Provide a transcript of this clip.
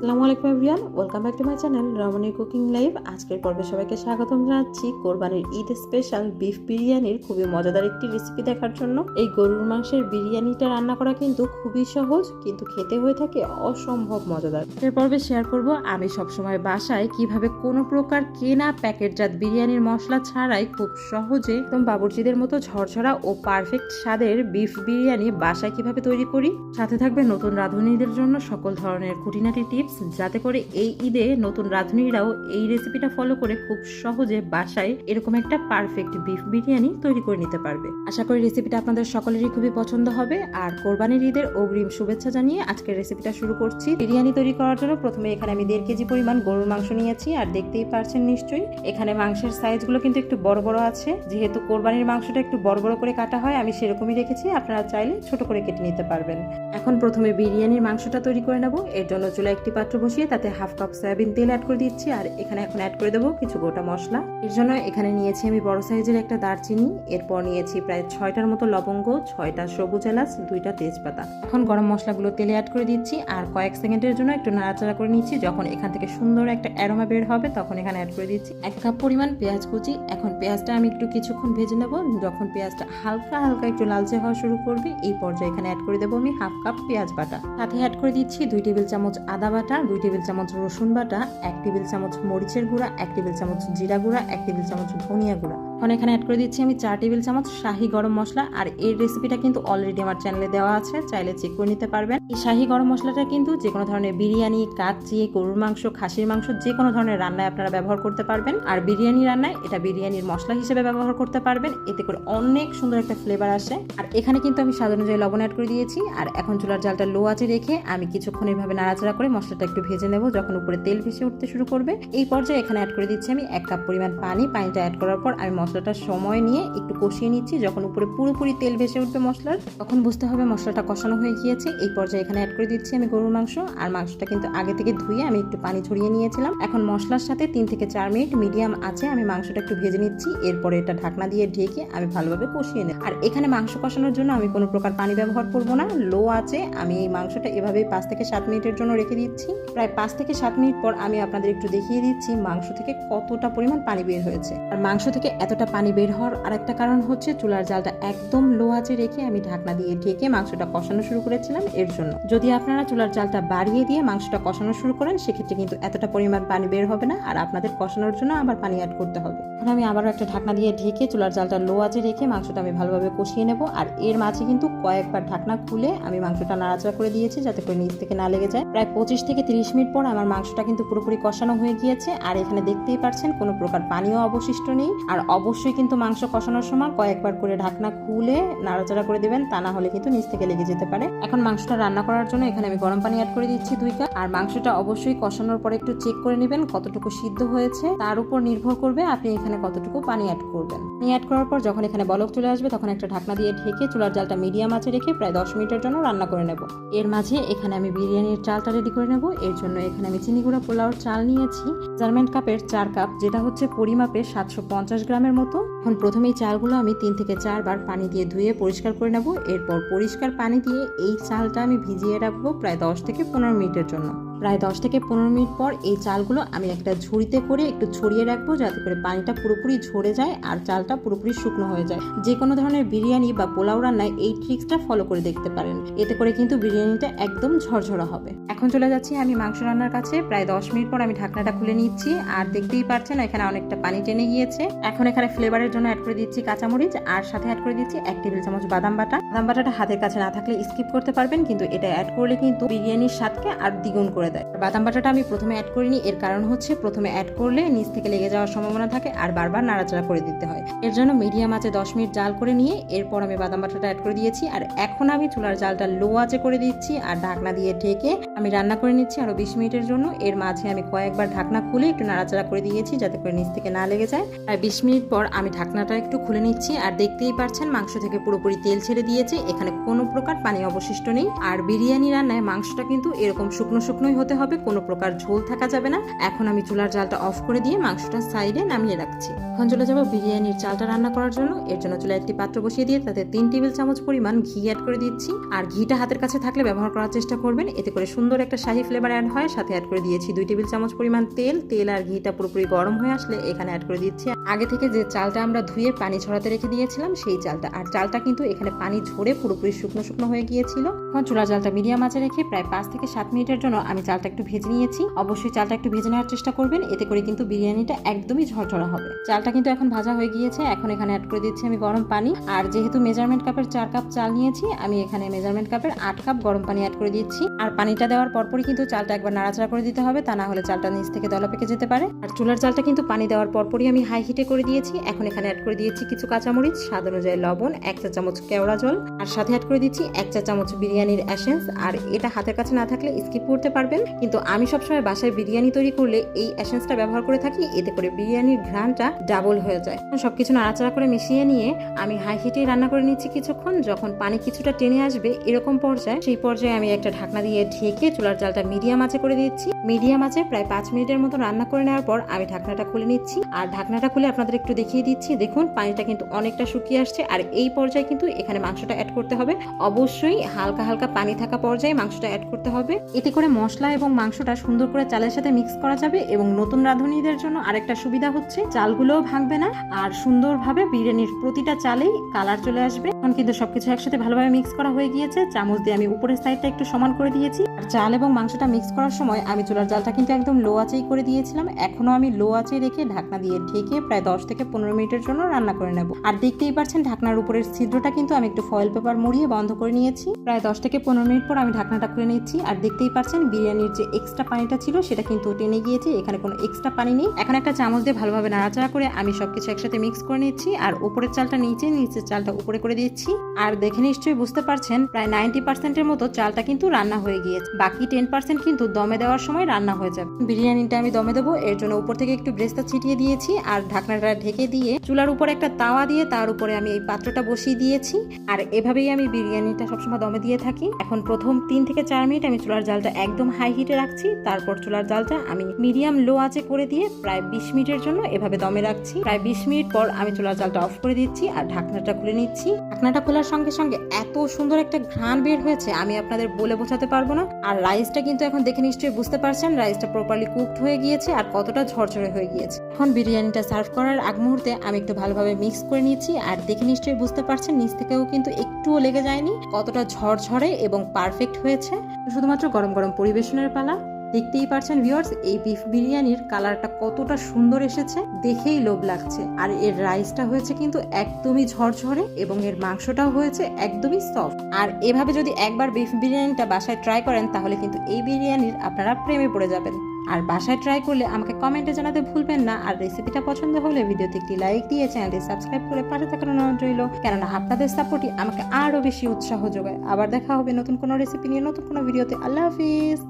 আসসালামু আলাইকুম everyone, welcome back to my channel Romoni cooking live. আজকের পর্বে সবাইকে স্বাগতম জানাচ্ছি। কোরবানির ঈদ স্পেশাল বিফ বিরিয়ানির খুবই মজাদার একটি রেসিপি দেখার জন্য। এই গরুর মাংসের বিরিয়ানিটা রান্না করা কিন্তু খুবই সহজ, কিন্তু খেতে হয়ে থাকে অসম্ভব মজাদার। এর পর্বে শেয়ার করব, আমি সবসময় বাসায় কীভাবে কোনো প্রকার কেনা প্যাকেটজাত বিরিয়ানির মশলা ছাড়াই খুব সহজে একদম বাবুর্চিদের মতো ঝরঝরা ও পারফেক্ট স্বাদের বিফ বিরিয়ানি বাসায় কীভাবে তৈরি করি। সাথে থাকবে নতুন রাঁধুনিদের জন্য সকল ধরনের খুঁটিনাটি টিপস যাতে করে এই ঈদে নতুন রাঁধুনিরাও এই রেসিপিটা ফলো করে খুব সহজে বাসায় এরকম একটা পারফেক্ট বিফ বিরিয়ানি তৈরি করে নিতে পারবে। আশা করি রেসিপিটা আপনাদের সকলেরই খুবই পছন্দ হবে। আর কোরবানির ঈদের অগ্রিম শুভেচ্ছা জানিয়ে আজকের রেসিপিটা শুরু করছি। বিরিয়ানি তৈরি করার জন্য প্রথমে এখানে আমি দেড় কেজি পরিমাণ গরুর মাংস নিয়েছি। আর দেখতেই পারছেন নিশ্চয়ই, এখানে মাংসের সাইজগুলো কিন্তু একটু বড় বড় আছে। যেহেতু কোরবানির মাংসটা একটু বড় বড় করে কাটা হয়, আমি সেরকমই রেখেছি। আপনারা চাইলে ছোট করে কেটে নিতে পারবেন। এখন প্রথমে বিরিয়ানির মাংসটা তৈরি করে নেব। এর জন্য চুলা একটি পাত্র বসিয়ে তাতে হাফ কাপ সয়াবিন তেল অ্যাড করে দিচ্ছি আর এখানে এখন অ্যাড করে দেবো কিছু গোটা মশলা। এর জন্য এখানে নিয়েছি আমি বড় সাইজের একটা দারচিনি, এরপর নিয়েছি প্রায় ছয়টার মতো লবঙ্গ, ছয়টা সবুজ এলাচ, দুইটা তেজপাতা। এখন গরম মশলাগুলো তেলে অ্যাড করে দিচ্ছি আর কয়েক সেকেন্ডের জন্য একটু নাড়াচাড়া করে নিচ্ছি। যখন এখান থেকে সুন্দর একটা অ্যারোমা বের হবে তখন এখানে অ্যাড করে দিচ্ছি এক কাপ পরিমাণ পেঁয়াজ কুচি। এখন পেঁয়াজটা আমি একটু কিছুক্ষণ ভেজে নেব। যখন পেঁয়াজটা হালকা হালকা একটু লালচে হওয়া শুরু করবে, এই পর্যায়ে এখানে অ্যাড করে দেবো আমি হাফ কাপ পেঁয়াজ বাটা। সাথে অ্যাড করে দিচ্ছি দুই টেবিল চামচ আদা বাটা। দুই টেবিল চামচ রসুন বাটা, এক টেবিল চামচ মরিচের গুঁড়া, এক টেবিল চামচ জিরা গুঁড়া, এক টেবিল চামচ ধনিয়া গুঁড়া। এখন এখানে অ্যাড করে দিচ্ছি আমি চার টেবিল চামচ শাহি গরম মশলা আর এর রেসিপিটা কিন্তু অলরেডি আমার চ্যানেলে দেওয়া আছে, চাইলে চেক করে নিতে পারবেন। এই শাহি গরম মশলাটা কিন্তু যে কোনো ধরনের বিরিয়ানি, কাচ্চি, গরুর মাংস, খাসির মাংস, যে কোনো ধরনের রান্নায় আপনারা ব্যবহার করতে পারবেন। আর বিরিয়ানি রান্নায় এটা বিরিয়ানির মশলা হিসেবে ব্যবহার করতে পারবেন, এতে করে অনেক সুন্দর একটা ফ্লেভার আসে। আর এখানে কিন্তু আমি স্বাদ অনুযায়ী লবণ অ্যাড করে দিয়েছি, আর এখন চুলার জালটা লো আঁচে রেখে আমি কিছুক্ষণ এইভাবে নাড়াচাড়া করে মশলাটা একটু ভেজে নেব যখন উপরে তেল ভেসে উঠতে শুরু করবে। এই পর্যায়ে এখানে অ্যাড করে দিচ্ছি আমি এক কাপ পরিমাণ পানি, পানিটা অ্যাড করার পর আমি মশলাটা সময় নিয়ে একটু কষিয়ে নিচ্ছি। যখন উপরে পুরোপুরি তেল ভেসে উঠবে মশলার, তখন বুঝতে হবে মশলাটা কষানো হয়ে গিয়েছে। এই পর্যায়ে এখানে অ্যাড করে দিচ্ছি আমি গরুর মাংস। আর মাংসটা কিন্তু আগে থেকে ধুয়ে আমি একটু পানি ছড়িয়ে নিয়েছিলাম। এখন মশলার সাথে তিন থেকে চার মিনিট মিডিয়াম আছে আমি মাংসটা একটু ভেজে নিচ্ছি। এরপরে এটা ঢাকনা দিয়ে ঢেকে আমি ভালোভাবে কষিয়ে নেব। আর এখানে মাংস কষানোর জন্য আমি কোনো প্রকার পানি ব্যবহার করব না। লো আছে আমি এই মাংসটা এভাবেই পাঁচ থেকে সাত মিনিটের জন্য রেখে দিচ্ছি। প্রায় পাঁচ থেকে সাত মিনিট পর আমি আপনাদের একটু দেখিয়ে দিচ্ছি মাংস থেকে কতটা পরিমাণ পানি বের হয়েছে। আর মাংস থেকে এতটা পানি বের হওয়ার আরেকটা কারণ হচ্ছে চুলার জালটা একদম লো আঁচে রেখে আমি ঢাকনা দিয়ে ঢেকে মাংসটা কষানো শুরু করেছিলাম এর জন্য। যদি আপনারা চুলার জালটা বাড়িয়ে দিয়ে মাংসটা কষানো শুরু করেন, সেক্ষেত্রে কিন্তু এতটা পরিমাণ পানি বের হবে না আর আপনাদের কষানোর জন্য আবার পানি অ্যাড করতে হবে। এখন আমি আবারও একটা ঢাকনা দিয়ে ঢেকে চুলার জালটা লো আঁচে রেখে মাংসটা আমি ভালোভাবে কষিয়ে নেব। আর এর মাঝে কিন্তু কয়েকবার ঢাকনা খুলে আমি মাংসটা নাড়াচাড়া করে দিয়েছি যাতে করে নিচ থেকে না লেগে যায়। প্রায় পঁচিশ থেকে তিরিশ মিনিট পর আমার মাংসটা কিন্তু পুরোপুরি কষানো হয়ে গিয়েছে। আর এখানে দেখতেই পাচ্ছেন কোনো প্রকার পানিও অবশিষ্ট নেই। আর অবশ্যই কিন্তু মাংস কষানোর সময় কয়েকবার করে ঢাকনা খুলে নাড়াচাড়া করে দেবেন, তা না হলে কিন্তু নিচ থেকে লেগে যেতে পারে। এখন মাংসটা রান্না করার জন্য এখানে আমি গরম পানি অ্যাড করে দিচ্ছি দুই কাপ। আর মাংসটা অবশ্যই কষানোর পরে একটু চেক করে নেবেন কতটুকু সিদ্ধ হয়েছে। তার উপর নির্ভর করবে আপনি এখানে কতটুকু পানি অ্যাড করবেন। পানি অ্যাড করার পর যখন এখানে বলক চলে আসবে, তখন একটা ঢাকনা দিয়ে ঢেকে চুলার জালটা মিডিয়াম আঁচে রেখে প্রায় দশ মিনিটের জন্য রান্না করে নেব। এর মাঝে এখানে আমি বিরিয়ানির চালটা রেডি করে নেব। এর জন্য এখানে আমি চিনি গুঁড়া পোলাওর চাল নিয়েছি। জার্মেন্ট কাপের চার কাপ, যেটা হচ্ছে পরিমাপে সাতশো পঞ্চাশ গ্রামের মতো। এখন প্রথমেই চালগুলো আমি তিন থেকে চারবার পানি দিয়ে ধুয়ে পরিষ্কার করে নেব। এরপর পরিষ্কার পানি দিয়ে এই চালটা আমি ভিজিয়ে রাখব প্রায় দশ থেকে পনেরো মিনিটের জন্য। প্রায় দশ থেকে পনেরো মিনিট পর এই চালগুলো আমি একটা ঝুড়িতে করে একটু ছড়িয়ে রাখব যাতে করে পানিটা পুরোপুরি ঝরে যায় আর চালটা পুরোপুরি শুকনো হয়ে যায়। যে কোনো ধরনের বিরিয়ানি বা পোলাও রান্নায় এই ট্রিক্সটা ফলো করে দেখতে পারেন। এতে করে কিন্তু বিরিয়ানিটা একদম ঝরঝরা হবে। এখন চলে যাচ্ছি আমি মাংস রান্নার কাছে। প্রায় দশ মিনিট পর আমি ঢাকনাটা খুলে নিচ্ছি। আর দেখতেই পাচ্ছেন এখানে অনেকটা পানি টেনে গিয়েছে। এখন এখানে ফ্লেভারের জন্য অ্যাড করে দিচ্ছি কাঁচামরিচ। আর সাথে অ্যাড করে দিচ্ছি এক টেবিল চামচ বাদাম বাটা। বাদাম বাটাটা হাতের কাছে না থাকলে স্কিপ করতে পারবেন। কিন্তু এটা অ্যাড করলে কিন্তু বিরিয়ানির স্বাদকে আর দ্বিগুণ করে দেয়। বাদাম বাটাটা আমি প্রথমে অ্যাড করিনি, এর কারণ হচ্ছে প্রথমে অ্যাড করলে নিচ থেকে লেগে যাওয়ার সম্ভাবনা থাকে আর বারবার নাড়াচাড়া করে দিতে হয়। এর জন্য মিডিয়াম আঁচে দশ মিনিট জাল করে নিয়ে এরপর আমি বাদাম বাটাটা অ্যাড করে দিয়েছি আর এখন আমি চুলার জালটা লো আঁচে করে দিচ্ছি আর ঢাকনা দিয়ে ঢেকে আমি রান্না করে নিচ্ছি আরও বিশ মিনিটের জন্য। এর মাঝে আমি কয়েকবার ঢাকনা খুলে একটু নাড়াচাড়া করে দিয়েছি যাতে করে নিচ থেকে না লেগে যায়। আর বিশ মিনিট পর আমি ঢাকনাটা একটু খুলে নিচ্ছি আর দেখতেই পাচ্ছেন মাংস থেকে পুরোপুরি তেল ছেড়ে দিয়েছে। এখানে কোনো প্রকার পানি অবশিষ্ট নেই। আর বিরিয়ানি রান্নায় মাংসটা কিন্তু এরকম শুকনো শুকনোই হতে হবে, কোনো প্রকার ঝোল থাকা যাবে না। এখন আমি চুলার জালটা অফ করে দিয়ে মাংসটা সাইডে নামিয়ে রাখছি। এখন চলে যাব বিরিয়ানির চালটা রান্না করার জন্য। এর জন্য চুলায় একটি পাত্র বসিয়ে দিয়ে তাতে তিন টেবিল চামচ পরিমাণ ঘি অ্যাড করে দিচ্ছি। আর ঘিটা হাতের কাছে থাকলে ব্যবহার করার চেষ্টা করবেন। এতে করে সুন্দর একটা শাহি ফ্লেভার অ্যাড হয়। সাথে অ্যাড করে দিয়েছি দুই টেবিল চামচ পরিমাণ তেল। তেল আর ঘিটা পুরোপুরি গরম হয়ে আসলে এখানে অ্যাড করে দিচ্ছি। আগে থেকে যে চালটা আমরা ধুয়ে পানি ছড়াতে রেখে দিয়েছিলাম, সেই চালটা। আর চালটা কিন্তু এখানে পানি ঝরে পুরোপুরি শুকনো শুকনো হয়ে গিয়েছিল। এখন চুলা চালটা মিডিয়াম আঁচে রেখে প্রায় পাঁচ থেকে সাত মিনিটের জন্য আমি চালটা একটু ভেজে নিয়েছি। অবশ্যই চালটা একটু ভেজে নেওয়ার চেষ্টা করবেন, এতে করে কিন্তু বিরিয়ানিটা একদমই ঝরঝরা হবে। চালটা কিন্তু এখন ভাজা হয়ে গিয়েছে, এখন এখানে অ্যাড করে দিচ্ছি আমি গরম পানি। আর যেহেতু মেজারমেন্ট কাপের চার কাপ চাল নিয়েছি, আমি এখানে মেজারমেন্ট কাপের আট কাপ গরম পানি অ্যাড করে দিচ্ছি। আর পানিটা দেওয়ার পরপরই কিন্তু চালটা একবার নাড়াচাড়া করে দিতে হবে, তা না হলে চালটা নিচ থেকে দলা পেকে যেতে পারে। আর চুলার চালটা কিন্তু পানি দেওয়ার পরপরই আমি হাই হিটে করে দিয়েছি। এখন এখানে অ্যাড করে দিয়েছি কিছু কাঁচামরিচ, স্বাদ অনুযায়ী লবণ, এক চা চামচ কেওড়া জল, আর সাথে অ্যাড করে দিচ্ছি এক চা চামচ বিরিয়ানির অ্যাসেন্স আর এটা হাতের কাছে না থাকলে স্কিপ করতে পারবেন। কিন্তু আমি সবসময় বাসায় বিরিয়ানি তৈরি করলে এই অ্যাসেন্সটা ব্যবহার করে থাকি, এতে করে বিরিয়ানির ঘ্রাণটা ডাবল হয়ে যায়। সবকিছু নাড়াচাড়া করে মিশিয়ে নিয়ে আমি হাই হিটে রান্না করে নিচ্ছি কিছুক্ষণ। যখন পানি কিছুটা টেনে আসবে এরকম পর্যায়ে, সেই পর্যায়ে আমি একটা ঢাকনা দিয়ে ঢেকে চুলার জালটা মিডিয়াম আঁচে করে দিচ্ছি। মিডিয়াম আঁচে প্রায় পাঁচ মিনিটের মতো রান্না করে নেওয়ার পর আমি ঢাকনাটা খুলে নিচ্ছি। আর ঢাকনাটা আপনাদের একটু দেখিয়ে দিচ্ছি। দেখুন, পানিটা কিন্তু অনেকটা শুকিয়ে আসছে আর এই পর্যায়ে কিন্তু এখানে মাংসটা অ্যাড করতে হবে। অবশ্যই হালকা হালকা পানি থাকা পর্যায়ে মাংসটা অ্যাড করতে হবে। এতে করে মশলা এবং মাংসটা সুন্দর করে চালের সাথে মিক্স করা যাবে এবং নতুন রাঁধুনিদের জন্য আরেকটা সুবিধা হচ্ছে, চালগুলোও ভাঙবে না আর সুন্দরভাবে বিরিয়ানির প্রতিটা চালেই কালার চলে আসবে। এখন কিন্তু সবকিছু একসাথে ভালোভাবে মিক্স করা হয়ে গিয়েছে। চামচ দিয়ে আমি উপরের সাইডটা একটু সমান করে দিয়েছি। আর চাল এবং মাংসটা মিক্স করার সময় আমি চুলার জালটা কিন্তু একদম লো আঁচেই করে দিয়েছিলাম। এখনও আমি লো আঁচে রেখে ঢাকনা দিয়ে ঢেকে প্রায় দশ থেকে পনেরো মিনিটের জন্য রান্না করে নেব। আর দেখতেই পাচ্ছেন ঢাকনার উপরের ছিদ্রটা কিন্তু আমি একটু ফয়েল পেপার মুড়িয়ে বন্ধ করে নিয়েছি। প্রায় দশ থেকে পনেরো মিনিট পর আমি ঢাকনাটা খুলে নিচ্ছি। আর দেখতেই পাচ্ছেন বিরিয়ানির যে এক্সট্রা পানিটা ছিল, সেটা কিন্তু টেনে গিয়েছে। এখানে কোনো এক্সট্রা পানি নেই। এখন একটা চামচ দিয়ে ভালোভাবে নাড়াচাড়া করে আমি সবকিছু একসাথে মিক্স করে নিচ্ছি। আর উপরের চালটা নিচে, নিচের চালটা উপরে করে দিচ্ছি। আর দেখে নিশ্চয়ই বুঝতে পারছেন, প্রায় নাইনটি পার্সেন্টের মতো চালটা কিন্তু রান্না হয়ে গিয়েছে। বাকি টেন পার্সেন্ট কিন্তু দমে দেওয়ার সময় রান্না হয়ে যাবে। বিরিয়ানিটা আমি দমে দেবো। এর জন্য উপর থেকে একটু ব্রেস্তা ছিটিয়ে দিয়েছি। আর ঢাকনাটা ঢেকে দিয়ে চুলার উপর একটা তাওয়া দিয়ে তার উপরে আমি এই পাত্রটা বসিয়ে দিয়েছি। আর এভাবেই আমি বিরিয়ানিটা সবসময় দমে দিয়ে থাকি। এখন প্রথম তিন থেকে চার মিনিট আমি চুলার জালটা একদম হাই হিটে রাখছি। তারপর চুলার জালটা আমি মিডিয়াম লো আঁচে করে দিয়ে প্রায় বিশ মিনিটের জন্য এভাবে দমে রাখছি। প্রায় বিশ মিনিট পর আমি চুলার জালটা অফ করে দিচ্ছি আর ঢাকনাটা খুলে নিচ্ছি। ঢাকনাটা খোলার সঙ্গে সঙ্গে এত সুন্দর একটা ঘ্রাণ বের হয়েছে, আমি আপনাদের বলে বোঝাতে পারব না। আর রাইসটা কিন্তু এখন দেখে নিশ্চয়ই বুঝতে পারছেন রাইসটা প্রপারলি কুকড হয়ে গিয়েছে আর কতটা ঝরঝরে হয়ে গিয়েছে। এখন বিরিয়ানিটা সার্ভ করার আগ মুহূর্তে আমি একটু ভালোভাবে মিক্স করে নিয়েছি আর দেখে নিশ্চয়ই বুঝতে পারছেন, নিচ থেকেও কিন্তু একটুও লেগে যায়নি। কতটা ঝরঝরে এবং পারফেক্ট হয়েছে। শুধুমাত্র গরম গরম পরিবেশনের পালা। দেখতেই পারছেন ভিউয়ার্স এই বিফ বিরিয়ানির কালারটা কতটা সুন্দর এসেছে, দেখেই লোভ লাগছে। আর এর রাইসটা হয়েছে কিন্তু একদমই ঝরঝরে এবং এর মাংসটাও হয়েছে একদমই সফট আর এভাবে যদি একবার বিফ বিরিয়ানিটা বাসায় ট্রাই করেন, তাহলে কিন্তু এই বিরিয়ানির আপনারা প্রেমে পড়ে যাবেন। আর বাসায় ট্রাই করলে আমাকে কমেন্টে জানাতে ভুলবেন না, আর রেসিপিটা পছন্দ হলে ভিডিওতে একটি লাইক দিয়ে চ্যানেলটি সাবস্ক্রাইব করে পাশে থাকার অনুরোধ রইল। কেননা আপনাদের সাপোর্টই আমাকে আরও বেশি উৎসাহ যোগায়। আবার দেখা হবে নতুন কোনো রেসিপি নিয়ে, নতুন কোনো ভিডিওতে আল্লাহ হাফিজ!